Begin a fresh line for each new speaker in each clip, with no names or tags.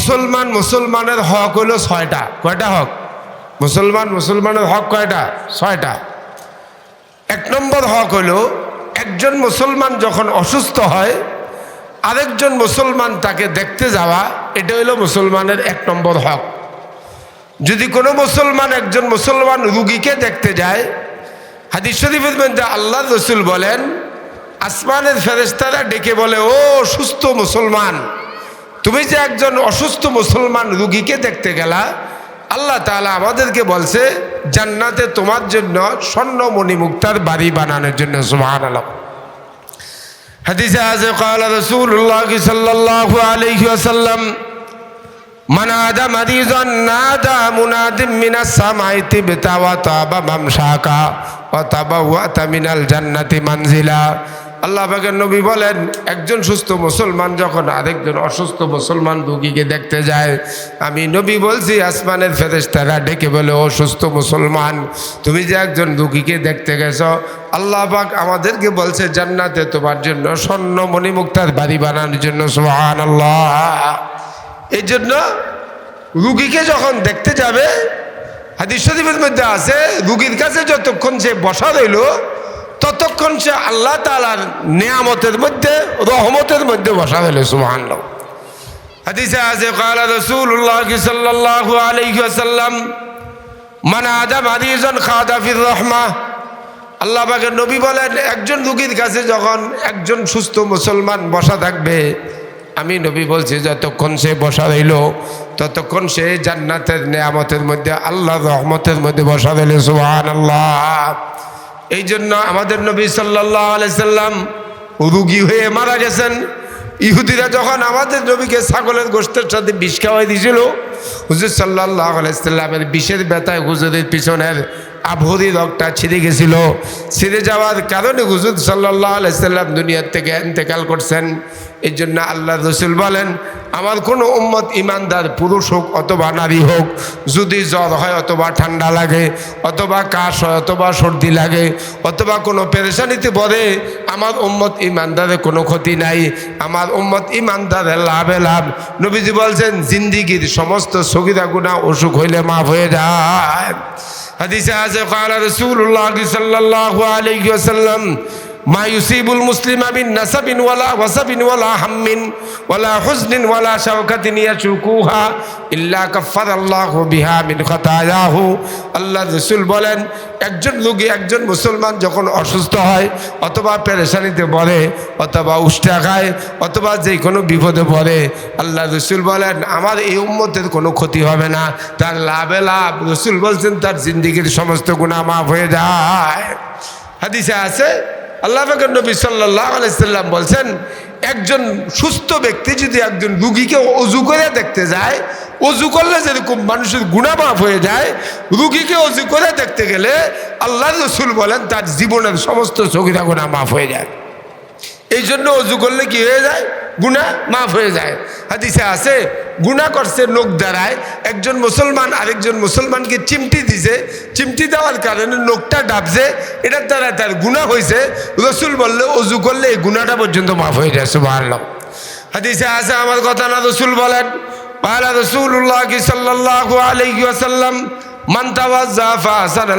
মুসলমান, মুসলমানের হক হলো ছয়টা। কয়টা হক? মুসলমান, মুসলমানের হক কয়টা? ছয়টা। এক নম্বর হক হলো, একজন মুসলমান যখন অসুস্থ হয়, আরেকজন মুসলমান তাকে দেখতে যাওয়া, এটা হলো মুসলমানের এক নম্বর হক। যদি কোনো মুসলমান একজন মুসলমান রুগীকে দেখতে যায়, হাদিস শরীফের মধ্যে আল্লাহ রসুল বলেন, আসমানের ফেরেস্তারা ডেকে বলে, ও সুস্থ মুসলমান তুমি যে একজন অসুস্থ মুসলমান রুগীকে দেখতে গেলা আল্লাহ তাআলা আমাদেরকে বলছে জান্নাতে তোমার জন্য স্বর্ণ মণিমুক্তার বাড়ি বানানোর জন্য সুবহান আল্লাহ হাদিসে আছে قال رسول الله صلى الله عليه وسلم من عاد مريضا نادى مناد من السماء تبتا وطاب ممشاكا وتبوأت من الجنة منزلا আল্লাহ পাকের নবী বলেন, একজন সুস্থ মুসলমান যখন আরেকজন অসুস্থ মুসলমান রুগীকে দেখতে যায়, আমি নবী বলছি, আসমানের ফেরেস্তারা ডেকে বলে, ও সুস্থ মুসলমান, তুমি যে একজন রুগীকে দেখতে গেছ, আল্লাহ আমাদেরকে বলছে, জান্নাতে তোমার জন্য স্বর্ণ মণিমুক্তার বাড়ি বানানোর জন্য সোহান আল্লাহ এই জন্য রুগীকে যখন দেখতে যাবে, হাদিস শরীফের মধ্যে আছে, রুগীর কাছে যতক্ষণ সে বসা রইল ততক্ষণ সে আল্লাহ তালার নিয়ামতের মধ্যে, রহমতের মধ্যে বসা রইল সুহান হাদিসে আছে, কালা রসুল্লাহ সাল্লাল্লাহু আলাইহি ওয়াসাল্লাম, মান আদা মারিজন খাদা ফির রহমা। আল্লাহ পাকের নবী বলেন, একজন রুগীর কাছে যখন একজন সুস্থ মুসলমান বসা থাকবে, আমি নবী বলছি, যতক্ষণ সে বসা রইল, ততক্ষণ সে জান্নাতের নেয়ামতের মধ্যে আল্লাহ রহমতের মধ্যে বসা রইল সুহান আল্লাহ এই জন্য আমাদের নবী সাল্লাহ আলাইসাল্লাম রুগী হয়ে মারা গেছেন। ইহুদিরা যখন আমাদের নবীকে ছাগলের গোষ্ঠের সাথে বিষ খাওয়াই দিয়েছিল হুজুর সাল্লাহ আলাইসাল্লামের বিষের ব্যথায় হুজুরের পিছনের আভরি রগটা ছিঁড়ে গেছিল। ছিঁড়ে যাওয়ার কারণে হুজুর সাল্লাহ আলাইসাল্লাম দুনিয়ার থেকে এন্তেকাল করছেন। এই জন্য আল্লাহ রসুল বলেন, আমার কোনো উম্মত ইমানদার, পুরুষ হোক অথবা নারী হোক, যদি জ্বর হয় অথবা ঠান্ডা লাগে, অথবা কাশ হয় অথবা সর্দি লাগে, অথবা কোনো পেরেশানিতে পড়ে, আমার উম্মত ইমানদারের কোনো ক্ষতি নাই। আমার উম্মত ইমানদারের লাভে লাভ। নবীজি বলছেন, জিন্দিগির সমস্ত সগিরা গুণা অসুখ হইলে মাফ হয়ে যায়। হাদিসে আছে কালা রসুল্লাহ সাল্লাল্লাহু আলাইহি ওয়াসাল্লাম মা মুসলিমা বিন নাসাবিন ওয়ালা ওয়াসাবিন ওয়ালা হাম্মিন ওয়ালা হুজনিন ওয়ালা শাওকাতিন ইয়াশুকুহা ইল্লা কাফফারাল্লাহু বিহা মিন খাতায়াহু। আল্লাহ রাসূল বলেন, একজন রোগী, একজন মুসলমান যখন অসুস্থ হয় অথবা পেরেশানিতে পড়ে অথবা উষ্টা খায় অথবা যে কোনো বিপদে পড়ে, আল্লাহ রসুল বলেন, আমার এই উম্মতের কোনো ক্ষতি হবে না। তার লাভে লাভ। রসুল বলছেন, তার জিন্দিগির সমস্ত গুণা মাফ হয়ে যায়। হাদিসে আছে আল্লাহ ফাকর নবী সাল্লাহ আলাইসাল্লাম বলছেন, একজন সুস্থ ব্যক্তি যদি একজন রুগীকে অজু করে দেখতে যায়, অজু করলে যেরকম মানুষের গুণামাপ হয়ে যায়, রুগীকে অজু করে দেখতে গেলে আল্লাহ রসুল বলেন, তার জীবনের সমস্ত সগিরা গুণা মাফ হয়ে যায়। এই জন্য অজু করলে কি হয়ে যায়? গুণা মাফ হয়ে যায়। হাদিসে আছে গুণা করছে লোক দ্বারায় একজন মুসলমান আরেকজন মুসলমানকে চিমটি দিছে। চিমটি দেওয়ার কারণে লোকটা ডাবছে, এটার দ্বারা তার গুণা হয়েছে রসুল বললে, অজু করলে এই গুণাটা পর্যন্ত মাফ হয়ে যায়। সুবাহ হাদিসে আছে, আমার কথা না রসুল বলেন। পালা রসুল্লাহ সাল্লাহ আলাইসাল্লাম আসাল্লাম মান্তাওয়াজ জাফা আসান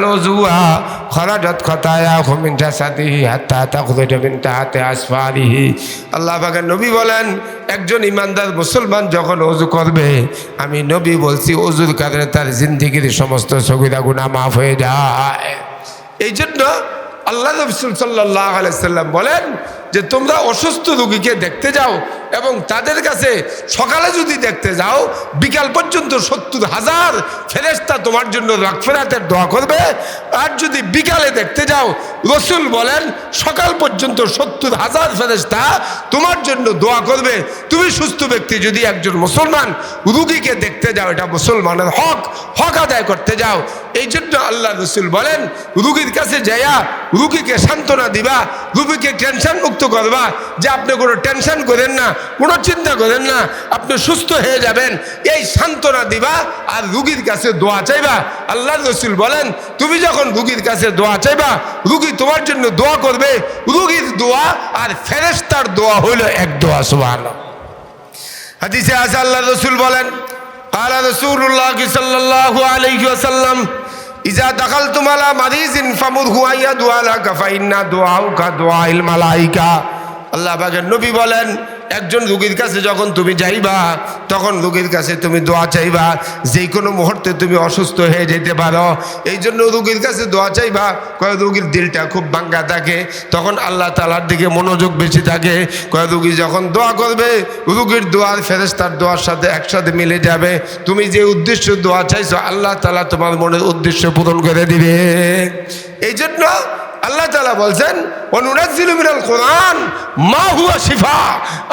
খরাজত খতায়া মিন জাসাদিহি হাত্তা তাখরুজা মিন তাহাতে আসফারিহি আল্লাহ পাকের নবী বলেন, একজন ইমানদার মুসলমান যখন অজু করবে, আমি নবী বলছি, অজুর কারণে তার জিন্দিগির সমস্ত সগুদা গুণা মাফ হয়ে যায়। এই জন্য আল্লাহ রসুল সাল্লাহ আলাইসাল্লাম বলেন যে, তোমরা অসুস্থ রুগীকে দেখতে যাও এবং তাদের কাছে সকালে যদি দেখতে যাও, বিকাল পর্যন্ত সত্তর হাজার ফেরেস্তা তোমার জন্য রাগফেরাতের দোয়া করবে। আর যদি বিকালে দেখতে যাও, রসুল বলেন, সকাল পর্যন্ত সত্তর হাজার ফেরেস্তা তোমার জন্য দোয়া করবে। তুমি সুস্থ ব্যক্তি, যদি একজন মুসলমান রুগীকে দেখতে যাও, এটা মুসলমানের হক হক আদায় করতে যাও। এই জন্য আল্লাহ রসুল বলেন, রুগীর কাছে যাইয়া রুগীকে সান্ত্বনা দিবা, রুগীকে টেনশন মুক্ত করবা যে আপনি কোনো টেনশন করেন না। কোনো চিন্তা করেন না আপনি সুস্থ হয়ে যাবেন এই সান্ত্বনা দিবা আর রুগীর কাছে দোয়া চাইবা আল্লাহ রসুল বলেন তুমি যখন রুগীর কাছে দোয়া চাইবা রুগী তোমার জন্য দোয়া করবে রুগীর দোয়া আর ফেরেস্তার দোয়া হইল এক দোয়া সুবাহ হাদিসে আছে আল্লাহ রসুল বলেন قال رسول الله صلى الله عليه وسلم إذا دخلتم على مريض فمره أن يدعو لك فإن دعاؤك دعاء الملائكة আল্লাহ পাকের নবী বলেন একজন রুগীর কাছে যখন তুমি যাইবা, তখন রুগীর কাছে তুমি দোয়া চাইবা, যে কোনো মুহূর্তে তুমি অসুস্থ হয়ে যেতে পারো। এই জন্য রুগীর কাছে দোয়া চাইবা, কয় রুগীর দিলটা খুব ভাঙ্গা থাকে, তখন আল্লাহ তালার দিকে মনোযোগ বেশি থাকে। কয় রুগী যখন দোয়া করবে, রুগীর দোয়ার ফেরেস্তার দোয়ার সাথে একসাথে মিলে যাবে। তুমি যে উদ্দেশ্য দোয়া চাইছো, আল্লাহ তালা তোমার মনের উদ্দেশ্য পূরণ করে দিবে। এই জন্য আল্লাহ তালা বলছেন অনুরাজিল কোরআন, মা হুয়া শিফা।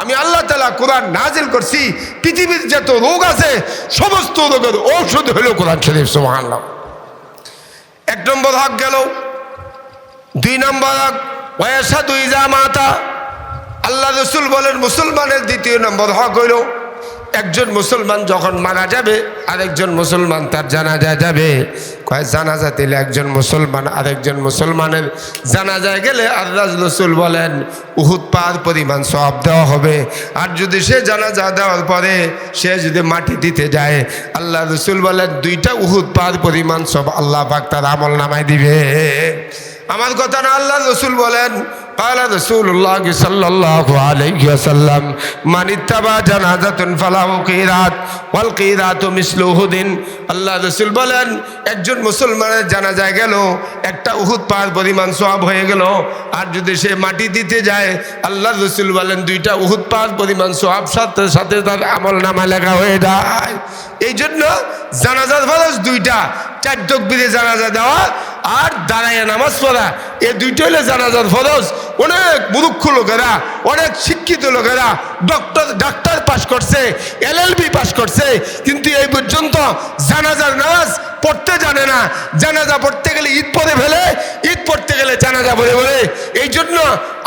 আমি আল্লাহ তালা কোরআন নাজিল করছি। পৃথিবীর যত রোগ আছে, সমস্ত রোগের ঔষধ হলো কোরআন শরীফ, সুবহানাল্লাহ। এক নম্বর হক গেল, দুই নম্বর হক ওয়াসা দুই যা মাতা। আল্লাহ রসুল বলেন, মুসলমানের দ্বিতীয় নম্বর হক হইল একজন মুসলমান যখন মারা যাবে, আরেকজন মুসলমান তার জানাজা যাবে। কয়, জানাজা দিলে একজন মুসলমান, আরেকজন মুসলমানের জানাজায় গেলে আল্লাহ রসুল বলেন, উহুদ পার পরিমাণ সব দেওয়া হবে। আর যদি সে জানাজা দেওয়ার পরে সে যদি মাটি দিতে যায়, আল্লাহ রসুল বলেন, দুইটা উহুদ পার পরিমাণ সব আল্লাহ পাক তার আমল নামায় দিবে। আমার কথা না আল্লাহ রসুল বলেন قال رسول الله صلى الله عليه وسلم من اتبع جنازة فله قيرات والقيرات مثل أحد আল্লাহ রসুল বলেন একজন মুসলমানের জানাজায় গেল একটা উহুদ পাহাড় পরিমাণ সব হয়ে গেল আর যদি সে মাটি দিতে যায় আল্লাহ রসুল বলেন দুইটা উহুদ পাহাড় পরিমাণ সব সাথে সাথে তার আমল নামা লেখা হয়ে যায় এই জন্য জানাজার ফরজ দুইটা চার তকবিরে জানাজা দেওয়া আর দাঁড়ায় নামাজ পড়া এ দুইটা হলে জানাজার ফরজ। অনেক মুরুক্ষ লোকেরা অনেক শিক্ষিত লোকেরা ডক্টর ডাক্তার পাশ করছে এলএলবি পাশ করছে, কিন্তু এই পর্যন্ত জানাজার নামাজ পড়তে জানে না। জানাজা পড়তে গেলে ঈদ পরে ফেলে, ঈদ পড়তে গেলে জানাজা পড়ে বলে এই জন্য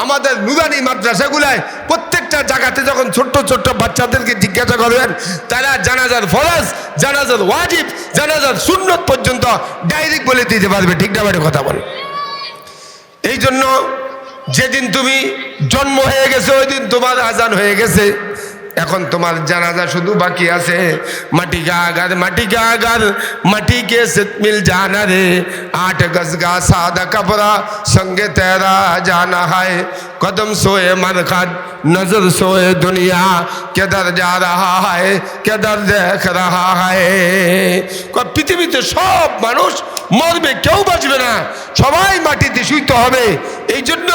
আমাদের নুরানি মাদ্রাসাগুলায় প্রত্যেকটা জায়গাতে যখন ছোট্ট ছোট্ট বাচ্চাদেরকে জিজ্ঞাসা করবেন, তারা জানাজার ফরজ, জানাজার ওয়াজিব, জানাজার সুন্নত পর্যন্ত ডাইরেক্ট বলে দিতে পারবে। ঠিক না কথা বলে এই জন্য যেদিন তুমি জন্ম হয়ে গেছে ওই দিন তোমার আজান হয়ে গেছে। এখন তোমার জানাজা শুধু বাকি আছে। মাটি গাগার আগার মাটি গাগার আগার মাটি কে সিতমিল জানা রে। আট গজ গা সাদা কাপড়া, সঙ্গে তেরা জানা হয়। কদম সোয়ে মরখাদ নজর সোয়ে দুনিয়া। কেদার যা রাহা হয়, কেদার দেখ রাহা হয়। পৃথিবীতে সব মানুষ মরবে, কেউ বাঁচবে না। সবাই মাটিতে শুইতে হবে। এই জন্য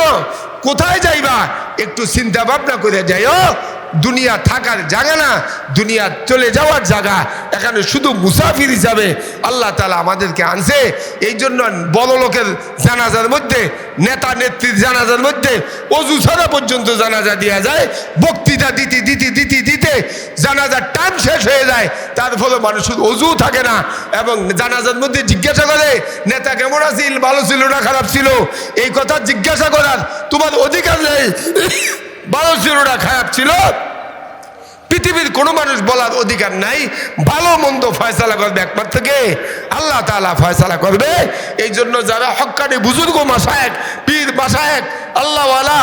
কোথায় যাইবা? একটু চিন্তা ভাবনা করে যাইও। দুনিয়া থাকার জায়গা না, দুনিয়া চলে যাওয়ার জায়গা। এখানে শুধু মুসাফির হিসাবে আল্লাহ তালা আমাদেরকে আনছে। এই জন্য বড় লোকের জানাজার মধ্যে, নেতা নেত্রীর জানাজার মধ্যে, অজু ছাড়া পর্যন্ত জানাজা দেওয়া যায়। বক্তৃতা দিতে দিতে দিতে দিতে জানাজার টাইম শেষ হয়ে যায়। তার ফলে মানুষ শুধু অজু থাকে না এবং জানাজার মধ্যে জিজ্ঞাসা করে, নেতা কেমন আছিল ভালো ছিল না খারাপ ছিল? এই কথা জিজ্ঞাসা করার তোমার অধিকার নেই। ভালো ছিল না খারাপ ছিল। পৃথিবীর কোনো মানুষ বলার অধিকার নাই। ভালো মন্দ ফয়সালা করবে একবার থেকে আল্লাহ তালা ফয়সালা করবে। এই জন্য যারা হকানি বুজুর্গ মাসায়েক পীর মাসায়েক আল্লাহওয়ালা,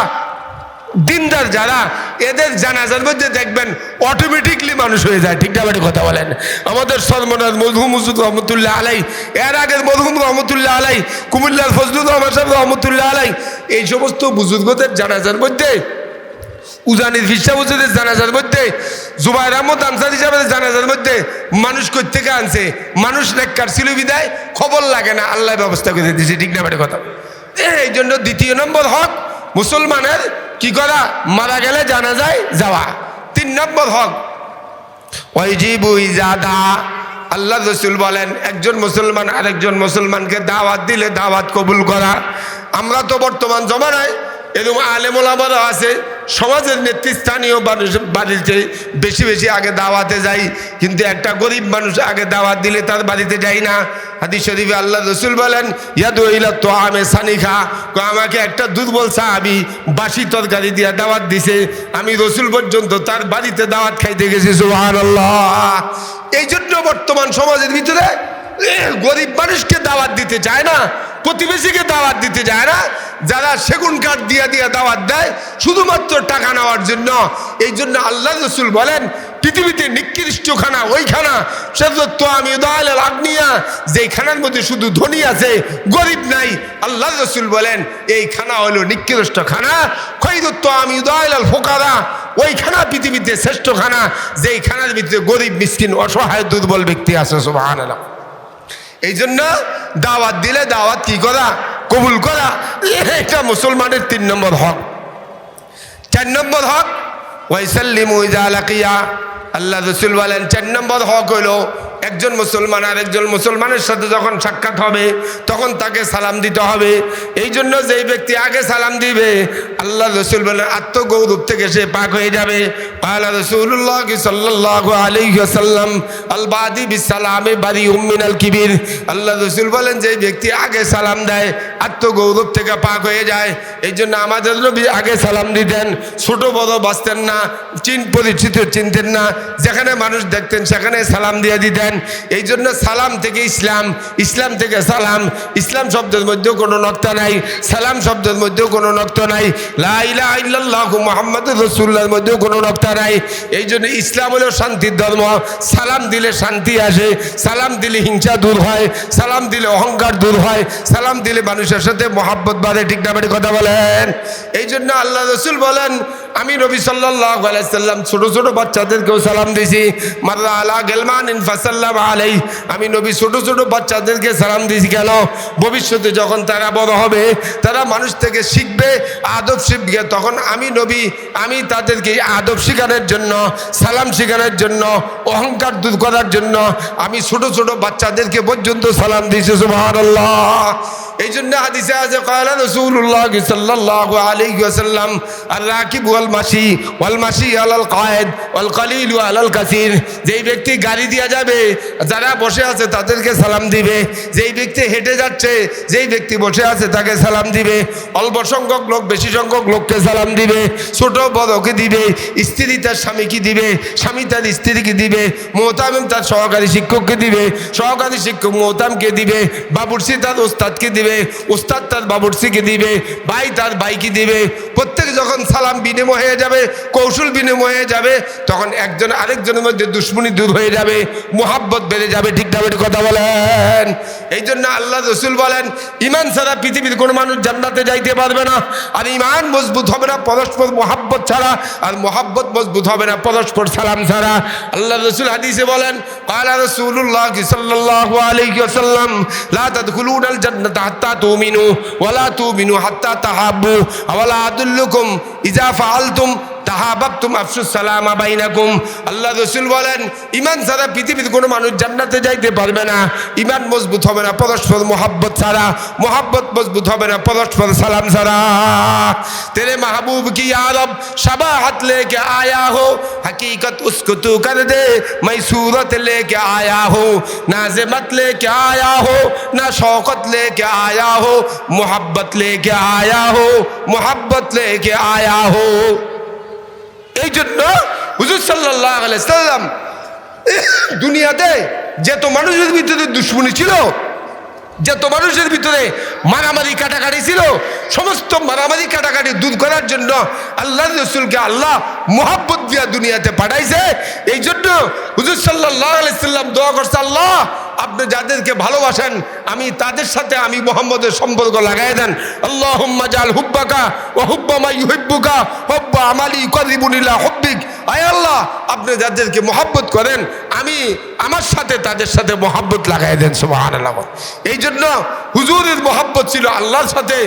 দিনদার যারা, এদের জানাজার মধ্যে দেখবেন অটোমেটিকলি মানুষ হয়ে যায়। ঠিক কথা বলেন? আমাদের সর্বনাথ মধু মুসুদ রহমতুল্লাহ আলাই এর আগের মধুম রহমতুল্লাহ আলাই কুমিল্লার ফজলুর রহমান সাহেব রহমতুল্লাহ আলাই এই সমস্ত বুজুর্গদের জানাজার মধ্যে উজানির ফিসা বুজুদের জানাজার মধ্যে, জুবাইর আহমদ আনসার হিসাবে জানাজার মধ্যে মানুষ থেকে আনছে? মানুষ নেককার ছিল বিদায়, খবর লাগে না আল্লাহ ব্যবস্থা করে দিয়েছে, ঠিক না কথা? এই জন্য দ্বিতীয় নম্বর হক, মুসলমানের কি করা? মারা গেলে জানা যায় যাওয়া। তিন নম্বর হক আল্লাহ রসুল বলেন, একজন মুসলমান আরেকজন মুসলমানকে দাওয়াত দিলে দাওয়াত কবুল করা। আমরা তো বর্তমান জমা জমানায়, এরকম আলেমোলামারা আছে সমাজের নেতৃস্থানীয় মানুষ বাড়িতে বেশি বেশি আগে দাওয়াতে যাই, কিন্তু একটা গরিব মানুষ আগে দাওয়াত দিলে তার বাড়িতে যাই না। হাদিস শরীফে আল্লাহ রসুল বলেন, ইয়াদু ইলা তো আমে সানিখা আমাকে একটা দুর্বল সাহাবি বাসি তরকারি দিয়া দাওয়াত দিছে। আমি রসুল পর্যন্ত তার বাড়িতে দাওয়াত খাইতে গেছি সুহান এই জন্য বর্তমান সমাজের ভিতরে গরিব মানুষকে দাওয়াত দিতে চায় না। প্রতিবেশীকে দাওয়াত দিতে যায় না। যারা সেগুন কাঠ দিয়া দিয়া দাওয়াত দেয়, শুধুমাত্র টাকা নেওয়ার জন্য। এই জন্য আল্লাহ রসুল বলেন, পৃথিবীতে নিকৃষ্ট খানা ওই খানা সেটা তো আমি উদাহল আগ্নিয়া যেই খানার মধ্যে শুধু ধনী আছে, গরিব নাই। আল্লাহ রসুল বলেন, এই খানা হলো নিকৃষ্ট খানা খৈদত্ব আমি উদাহল ফোকারা। ওই খানা পৃথিবীতে শ্রেষ্ঠ খানা যেই খানার ভিতরে গরিব, মিসকিন, অসহায়, দুর্বল ব্যক্তি আছে সুবাহান এই জন্য দাওয়াত দিলে দাওয়াত কি করা? কবুল করা। এটা মুসলমানের তিন নম্বর হক। চার নম্বর হক, ওয়াইসাল্লিম ইজা আলাকিয়া আল্লাহ রসুল বলেন, চার নম্বর হক হলো একজন মুসলমান আর একজন মুসলমানের সাথে যখন সাক্ষাৎ হবে, তখন তাকে সালাম দিতে হবে। এই জন্য যেই ব্যক্তি আগে সালাম দিবে, আল্লাহ রসুল বলেন, আত্মগৌরব থেকে সে পাক হয়ে যাবে। আল্লাহ রসুল্লাহ সাল্লাহ আলাইসাল্লাম আল বাদি বিসালামে বাদি উম্মিন আল কিবির। আল্লাহ রসুল বলেন যে ব্যক্তি আগে সালাম দেয়, আত্মগৌরব থেকে পাক হয়ে যায়। এই জন্য আমাদের নবী আগে সালাম দিতেন। ছোট, বড় বাঁচতেন না, চিন পরিচিত চিনতেন না। যেখানে মানুষ দেখতেন, সেখানে সালাম দিয়ে দিতেন। এই জন্য সালাম থেকে ইসলাম ইসলাম থেকে সালাম। ইসলাম শব্দের মধ্যেও কোনো নক্তা নাই, সালাম শব্দের মধ্যেও কোনো নক্তা নাই। মোহাম্মদ রসুল্লার মধ্যেও কোনো নক্তা নাই। এই জন্য ইসলাম হলো শান্তির ধর্ম। সালাম দিলে শান্তি আসে, সালাম দিলে হিংসা দূর হয়, সালাম দিলে অহংকার দূর হয়, সালাম দিলে মানুষের সাথে মহাব্বত বাড়ে, ঠিক না কথা বলেন। এই জন্য আল্লাহ রসুল বলেন, আমি নবী সাল্লাহ আলাইসাল্লাম ছোট ছোট বাচ্চাদেরকেও সালাম দিয়েছি। মাল্লা আলা গেলমান ইনফাসাল্লাম আলাই আমি নবী ছোট ছোট বাচ্চাদেরকে সালাম দিয়েছি, কেন? ভবিষ্যতে যখন তারা বড় হবে, তারা মানুষ থেকে শিখবে, আদব শিখবে। তখন আমি নবী, আমি তাদেরকে আদব শেখানোর জন্য, সালাম শেখানোর জন্য, অহংকার দূর করার জন্য, আমি ছোট ছোট বাচ্চাদেরকে পর্যন্ত সালাম দিয়েছি সুবাহ এই জন্য হাদিসে আছে কয়লা রসুল্লাহ সাল্লাহ ওয়াসাল্লাম আর রাকিব ওয়াল মাসি ওয়াল মাসি আলাল কায়েদ ওয়াল কালিল আলাল কাসির। যেই ব্যক্তি গাড়ি দিয়া যাবে যারা বসে আছে তাদেরকে সালাম দিবে। যেই ব্যক্তি হেঁটে যাচ্ছে, যেই ব্যক্তি বসে আছে তাকে সালাম দিবে। অল্প সংখ্যক লোক, বেশি সংখ্যক লোককে সালাম দিবে। ছোট বড়কে দিবে। স্ত্রী তার স্বামীকে দিবে। স্বামী তার স্ত্রীকে দিবে। মোহতামিম তার সহকারী শিক্ষককে দিবে। সহকারী শিক্ষক মোহতামকে দিবে। বাবুরসি তার ওস্তাদকে দিবে। ওস্তাদ তার বাবুরসিকে দিবে। ভাই তার ভাইকে দিবে। প্রত্যেক যখন সালাম বিনিময় হয়ে যাবে, কৌশল বিনিময় হয়ে যাবে, তখন একজন আরেকজনের মধ্যে দুশ্মনী দূর হয়ে যাবে। মহাব্বত বেড়ে যাবে ঠিকঠাক কথা বলেন। এই জন্য আল্লাহ রসুল বলেন, ইমান ছাড়া পৃথিবীর কোনো মানুষ জান্নাতে যাইতে পারবে না। আর ইমান মজবুত হবে না, পরস্পর মহাব্বত ছাড়া। আর মহাব্বত মজবুত হবে না, পরস্পর সালাম ছাড়া। আল্লাহ রসুল হাদিসে বলেন আল্লাহ রসুল্লাহ সাল্লাহ আলহি হাত্তা তুমিনু তুমিনু হাত্তা তাহাব্বু, আওয়ালা আদুল্লুকুম ইজা ফালতুম তাহাবাবতুম আফসুস সালামা বাইনাকুম আল্লাহ রসুল বলেন ইমান ছাড়া পৃথিবীর কোনো মানুষ জান্নাতে যাইতে পারবে না ইমান মজবুত হবে না পরস্পর মোহাব্বত ছাড়া মোহাব্বত মজবুত হবে না পরস্পর সালাম ছাড়া তেরে মাহবুব কি আরব সবা হাত লেকে আয়া হো हकीकत उसको तू कर दे मैं सूरत लेके आया हो ना जिमत लेके आया हो ना शौकत लेके आया हो मोहब्बत लेके आया हो मोहब्बत लेके आया हो এই জন্য হুজুর সাল্লাহ আলাইসাল্লাম দুনিয়াতে যত মানুষের ভিতরে দুশ্মনী ছিল, যত মানুষের ভিতরে মারামারি কাটাকাটি ছিল, সমস্ত মারামারি কাটাকাটি দূর করার জন্য আল্লাহ রসুলকে আল্লাহ মোহাব্বত দিয়া দুনিয়াতে পাঠাইছে। এই জন্য হুজুর সাল্লাহ আলাইসাল্লাম দোয়া করছে, আল্লাহ আপনি যাদেরকে ভালোবাসেন, আমি তাদের সাথে আমি মোহাম্মদের সম্পর্ক লাগাই দেন। আল্লাহ জাল হুব্বাকা ও হুব্বামা হুব্বুকা হব্বা আমালি করিবুনিল্লাহ হব্বিক। আয় আল্লাহ, আপনি যাদেরকে মোহাব্বত করেন, আমি আমার সাথে তাদের সাথে মোহাব্বত লাগাই দেন সুবাহ এই জন্য হুজুরের মহাব্বত ছিল আল্লাহর সাথে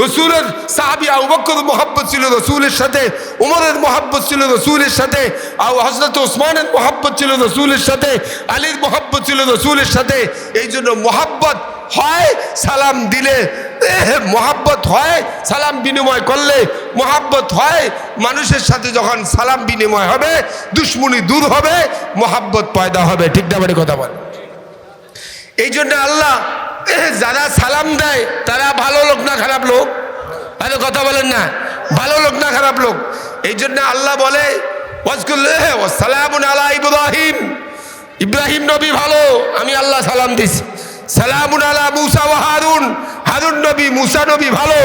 রসুলের সাহাবি আবকর মোহাব্বত ছিল রসুলের সাথে, উমরের মোহাব্বত ছিল রসুলের সাথে আউ হজরত ওসমানের মোহাব্বত ছিল রসুলের সাথে, আলীর মোহাব্বত ছিল রসুলের সাথে। এই জন্য মোহাব্বত হয় সালাম দিলে মোহাব্বত হয় সালাম বিনিময় করলে, মোহাব্বত হয় মানুষের সাথে যখন সালাম বিনিময় হবে, দুশ্মনী দূর হবে, মোহাব্বত পয়দা হবে। ঠিক না কথা বল। এই জন্য আল্লাহ যারা সালাম দেয়, তারা ভালো লোক না খারাপ লোক? আরে কথা বলেন না। ভালো লোক না খারাপ লোক? এই জন্য আল্লাহ বলে ইব্রাহিম। ইব্রাহিম নবী ভালো, আমি আল্লাহ সালাম দিছি। সালামুন আলা মুসা হারুন হারুন নবী, মুসা নবী ভালো।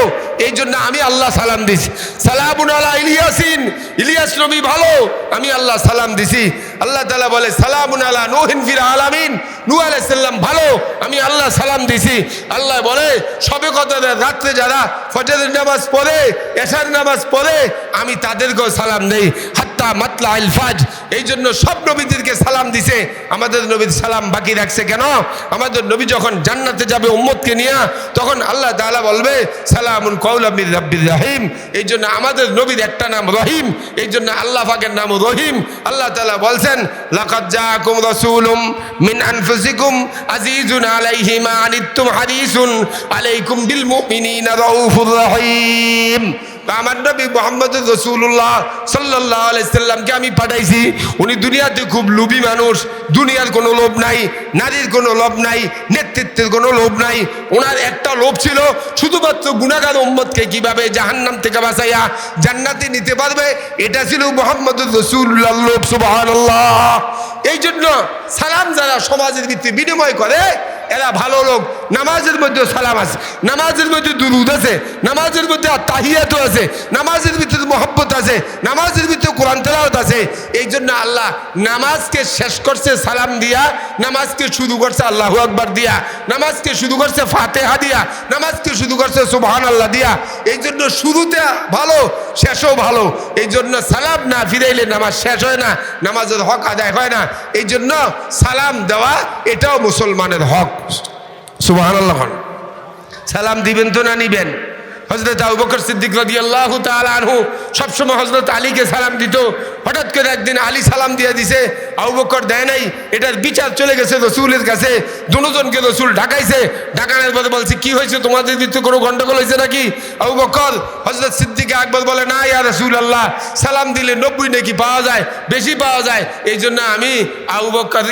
এই জন্য আমি আল্লাহ সালাম দিছি। সালামুন আলা ইলিয়াসিন। ইলিয়াস নবী ভালো, আমি আল্লাহ সালাম দিছি। আল্লাহ তালা বলে, সালামুন আলা নোহিন ফির আলামিন। নু আলাইসাল্লাম ভালো, আমি আল্লাহ সালাম দিছি। আল্লাহ বলে, সবে কথা রাত্রে যারা ফজরের নামাজ পড়ে, এশার নামাজ পড়ে, আমি তাদেরকেও সালাম দেই। হাত্তা মাতলা আলফাজ এই জন্য সব নবীদেরকে সালাম দিছে। আমাদের নবীর সালাম বাকি রাখছে কেন? আমাদের নবী যখন জান্নাতে যাবে উম্মতকে নিয়ে, তখন আল্লাহ তাআলা বলবে, সালামুন কৌলামির রাব্বির রহিম। এই জন্য আমাদের নবীর একটা নাম রহিম। এই জন্য আল্লাহ পাকের নাম রহিম। আল্লাহ তাআলা বলছেন, লাকাদ জাআকুম রাসূলুম মিন আজিজুন আলাইকুম বিল মুমিনিনা রাউফুর রহিম। আমার নবী মোহাম্মদ রসুল্লাহ সাল্লাহ আলাইসাল্লামকে আমি পাঠাইছি। উনি দুনিয়াতে খুব লোভী মানুষ, দুনিয়ার কোনো লোভ নাই, নারীর কোনো লোভ নাই, নেতৃত্বের কোনো লোভ নাই। ওনার একটা লোভ ছিল, শুধুমাত্র গুণাগার উম্মতকে কীভাবে জাহান্নাম থেকে বাঁচাইয়া জান্নাতে নিতে পারবে, এটা ছিল মোহাম্মদ রসুল্লাহ লোভ সুবাহ এই জন্য সালাম যারা সমাজের ভিত্তি বিনিময় করে, এরা ভালো লোক। নামাজের মধ্যে সালাম আছে, নামাজের মধ্যে দুরুদ আছে, নামাজের মধ্যে তাহিয়াত আছে, নামাজের ভিতরে মহব্বত আছে, নামাজের ভিতরে কোরআন তেলাওয়াত আছে। এই জন্য আল্লাহ নামাজকে শেষ করছে সালাম দিয়া, নামাজকে শুরু করছে আল্লাহু আকবার দিয়া, নামাজকে শুরু করছে ফাতেহা দিয়া, নামাজকে শুরু করছে সুবহান আল্লাহ দিয়া। এই জন্য শুরুতে ভালো, শেষও ভালো। এই জন্য সালাম না ফিরাইলে নামাজ শেষ হয় না, নামাজের হক আদায় হয় না। এই জন্য সালাম দেওয়া এটাও মুসলমানের হক। সুবাহ সালাম দিবেন তো না নিবেন? হজরত আবু বকর সিদ্দিক রাজি আল্লাহ আনহু সবসময় হজরত আলীকে সালাম দিত। হঠাৎ করে একদিন আলী সালাম দিয়ে দিছে, আবু বকর দেয় নাই, এটার বিচার চলে গেছে রসুলের কাছে। দুজনকে রসুল ঢাকাইছে, ঢাকানোর পরে বলছে, কি হয়েছে? তোমাদের ভিতরে কোনো গন্ডগোল হয়েছে নাকি? আবু বকর হজরত সিদ্দিকে একবার বলে, না ইয়া রসুল আল্লাহ সালাম দিলে নব্বই নাকি পাওয়া যায়, বেশি পাওয়া যায়। এই জন্য আমি আবু বক্কর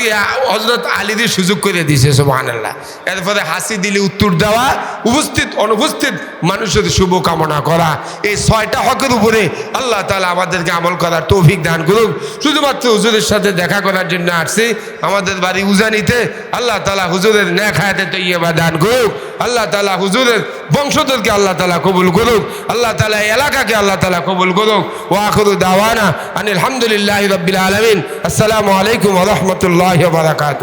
হজরত আলীদের সুযোগ করে দিয়েছে সোহান আল্লাহ এরপরে হাসি দিলে উত্তর দেওয়া, উপস্থিত, অনুপস্থিত মানুষের শুভকামনা করা। এই ছয়টা হকের উপরে আল্লাহ তালা আমাদেরকে আমল করার তৌফিক দান করুক। শুধুমাত্র হুজুরের সাথে দেখা করার জন্য আসছি। আমাদের বাড়ি উজানিতে আল্লাহ তালা হুজুরের ন্যাক হায়াতে তৈবা দান করুক। আল্লাহ তালা হুজুরের বংশধরকে আল্লাহ তালা কবুল করুক, আল্লাহ তালা এলাকাকে আল্লাহ তালা কবুল করুক। ও আখরু দাওয়ানা আনিল আলহামদুলিল্লাহ রবিল আলমিন। আসসালামু আলাইকুম রহমতুল্লাহ বারাকাত